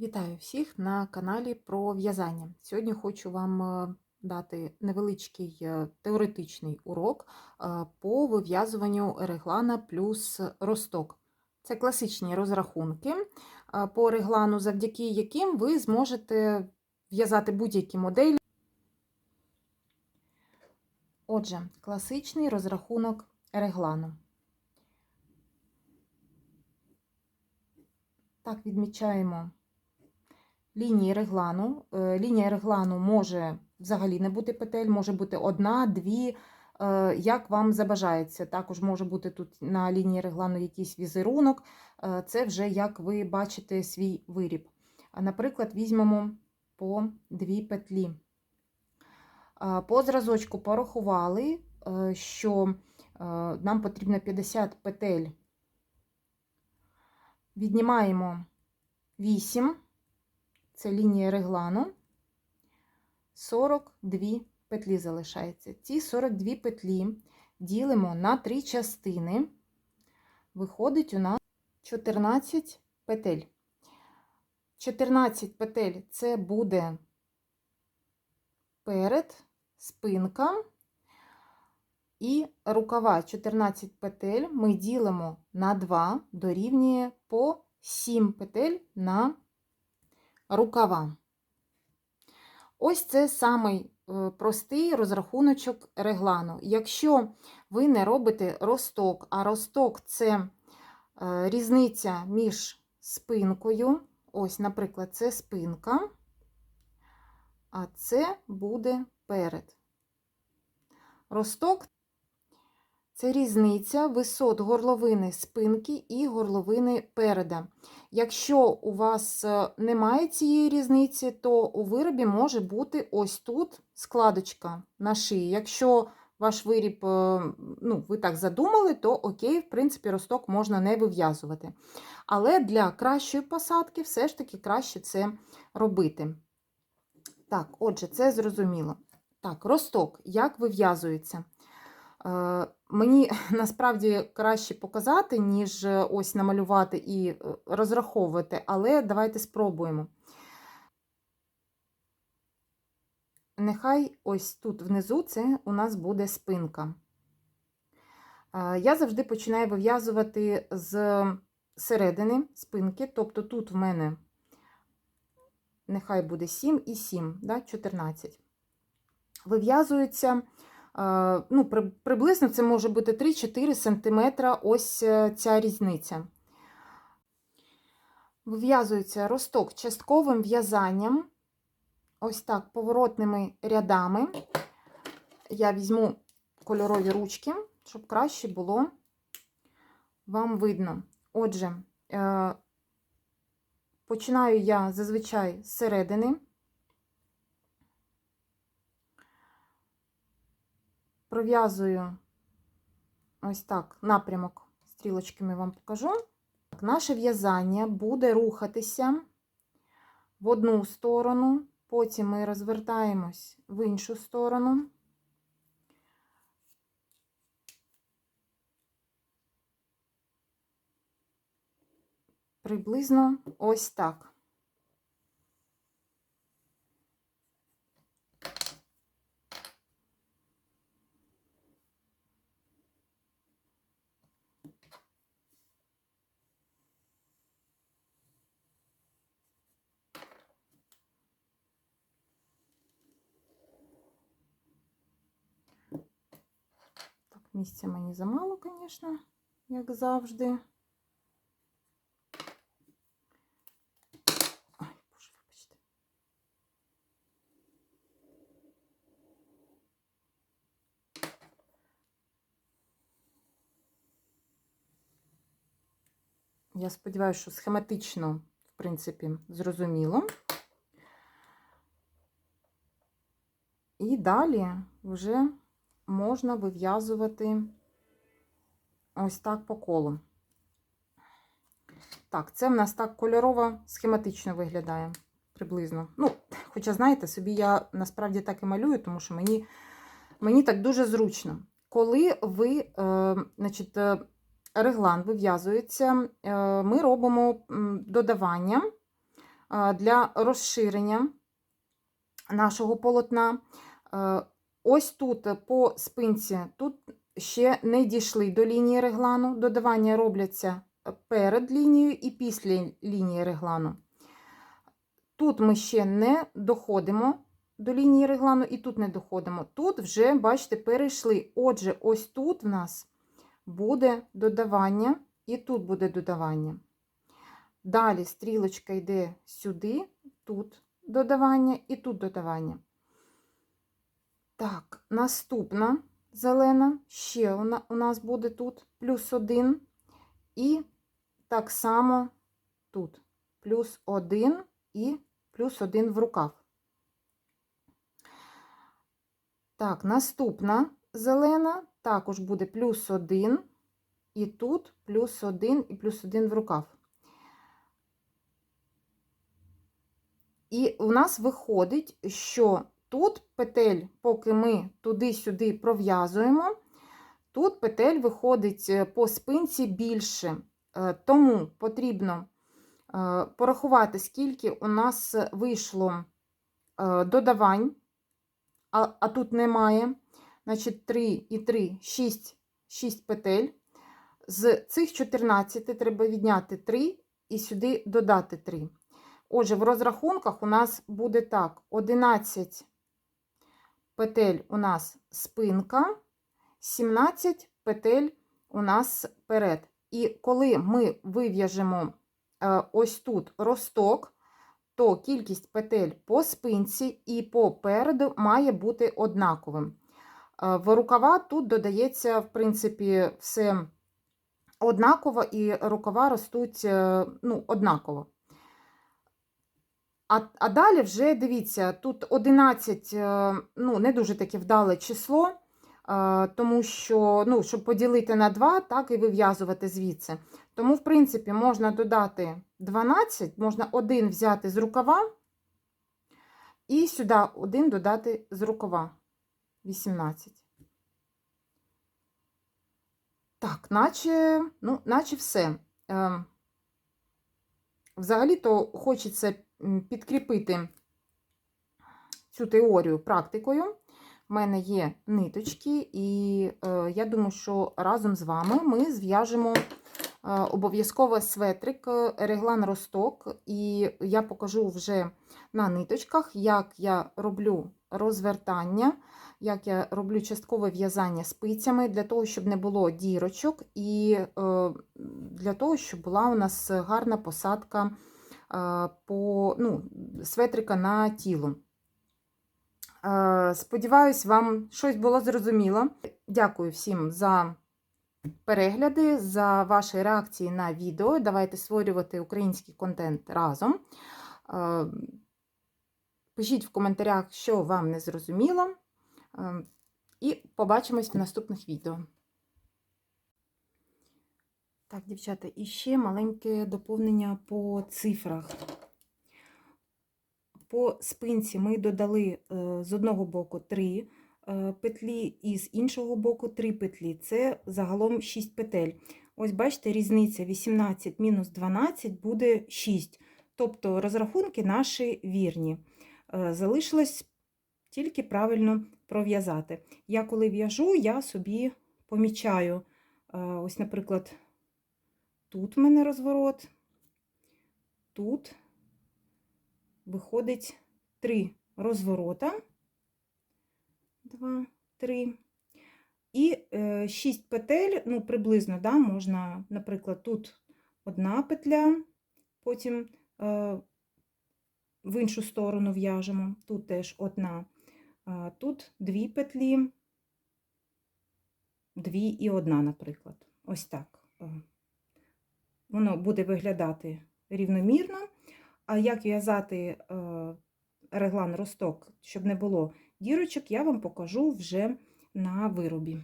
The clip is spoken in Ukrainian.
Вітаю всіх на каналі про в'язання. Сьогодні хочу вам е, дати невеличкий е, теоретичний урок е, по вив'язуванню реглана плюс росток. Це класичні розрахунки по реглану, завдяки яким ви зможете в'язати будь-які моделі. Отже, класичний розрахунок реглану. Так, відмічаємо лінії реглану. Е, Лінія реглану може взагалі не бути петель, може бути одна, дві, е, як вам забажається. Також може бути тут на лінії реглану якийсь візерунок. Е, Це вже як ви бачите свій виріб. Наприклад, візьмемо по дві петлі. По зразочку порахували, що нам потрібно 50 петель. Віднімаємо 8 це лінія реглану, 42 петлі залишається. Ці 42 петлі ділимо на три частини, виходить у нас 14 петель. 14 петель це буде перед, спинка і рукава. 14 петель ми ділимо на 2, дорівнює по 7 петель на рукава. Ось це самий е, простий розрахуночок реглану. Якщо ви не робите росток, а росток це е, різниця між спинкою, ось, наприклад, це спинка, а це буде перед. Росток це різниця висот горловини спинки і горловини переда. Якщо у вас е, немає цієї різниці, то у виробі може бути ось тут складочка на шиї. Якщо ваш виріб, е, ну, ви так задумали, то окей, в принципі, росток можна не вив'язувати. Але для кращої посадки все ж таки краще це робити. Так, отже, це зрозуміло. Так, росток, як вив'язується? Е, Мені насправді краще показати, ніж е, ось намалювати і е, розраховувати, але давайте спробуємо. Нехай ось тут внизу це у нас буде спинка. Я завжди починаю вив'язувати з середини спинки, тобто тут в мене нехай буде 7 і 7, да, 14. Вив'язується ну, приблизно це може бути 3-4 см ось е, ця різниця. Вив'язується росток частковим в'язанням, ось так, поворотними рядами. Я візьму кольорові ручки, щоб краще було вам видно. Отже, е, починаю я зазвичай з середини. Пров'язую ось так напрямок, стрілочками вам покажу. Так, Наше в'язання буде рухатися в одну сторону, потім ми розвертаємось в іншу сторону. Приблизно ось так. Місця мені замало, звісно, як завжди. Ой, боже, вибачте. Я сподіваюся, що схематично, в принципі, зрозуміло. І далі вже можна вив'язувати ось так по колу. Так, це в нас так кольорово схематично виглядає приблизно. Ну, Хоча, знаєте, собі я насправді так і малюю, тому що мені мені так дуже зручно. Коли ви, е, значить, е, реглан вив'язується, е, ми робимо додавання а, для розширення нашого полотна. Е, Ось тут е, по спинці, тут ще не дійшли до лінії реглану. Додавання робляться перед лінією і після лінії реглану. Тут ми ще не доходимо до лінії реглану, і тут не доходимо. Тут вже, бачите, перейшли. Отже, ось тут в нас буде додавання, і тут буде додавання. Далі стрілочка йде сюди, тут додавання і тут додавання. Так, наступна зелена, ще вона у нас буде тут плюс один. І так само тут плюс один і плюс один в рукав. Так, наступна зелена також буде плюс один, і тут плюс один і плюс один в рукав. І у нас виходить, що тут петель, поки ми туди-сюди пров'язуємо, тут петель виходить е, по спинці більше. Е, Тому потрібно е, порахувати, скільки у нас вийшло додавань, а, а тут немає. Значить, 3 і 3, 6, 6 петель. З цих 14 треба відняти 3 і сюди додати 3. Отже, в розрахунках у нас буде так: 11 петель у нас спинка, 17 петель у нас перед. І коли ми вив'яжемо е, ось тут росток, то кількість петель по спинці і по переду має бути однаковим. Е, В рукава тут додається, в принципі, все однаково, і рукава ростуть е, ну, однаково. А, а далі вже дивіться, тут 11, е, ну, не дуже таке вдале число, е, тому що, ну, щоб поділити на 2, так і вив'язувати звідси. Тому, в принципі, можна додати 12, можна один взяти з рукава, і сюди один додати з рукава 18. Так, наче, ну, наче все. Е, Взагалі-то хочеться підкріпити цю теорію практикою. У мене є ниточки, і е, я думаю, що разом з вами ми зв'яжемо е, обов'язково светрик, е, реглан росток, і я покажу вже на ниточках, як я роблю розвертання, як я роблю часткове в'язання спицями, для того, щоб не було дірочок, і е, для того, щоб була у нас гарна посадка по ну, светрика на тіло. Сподіваюсь, вам щось було зрозуміло. Дякую всім за перегляди, за ваші реакції на відео. Давайте створювати український контент разом. Пишіть в коментарях, що вам не зрозуміло. І побачимось в наступних відео. Так, дівчата, і ще маленьке доповнення по цифрах. По спинці ми додали е, з одного боку 3 е, петлі, і з іншого боку 3 петлі. Це загалом 6 петель. Ось бачите, різниця 18 мінус 12 буде 6. Тобто розрахунки наші вірні. Е, Залишилось тільки правильно пров'язати. Я коли в'яжу, я собі помічаю, ось, наприклад, тут в мене розворот, тут виходить три розворота, два, три. І е, 6 петель, ну, приблизно, да, можна, наприклад, тут одна петля, потім е, в іншу сторону в'яжемо, тут теж одна, а тут дві петлі, дві і одна, наприклад. Ось так. Воно буде виглядати рівномірно. А як в'язати е, реглан росток, щоб не було дірочок, я вам покажу вже на виробі.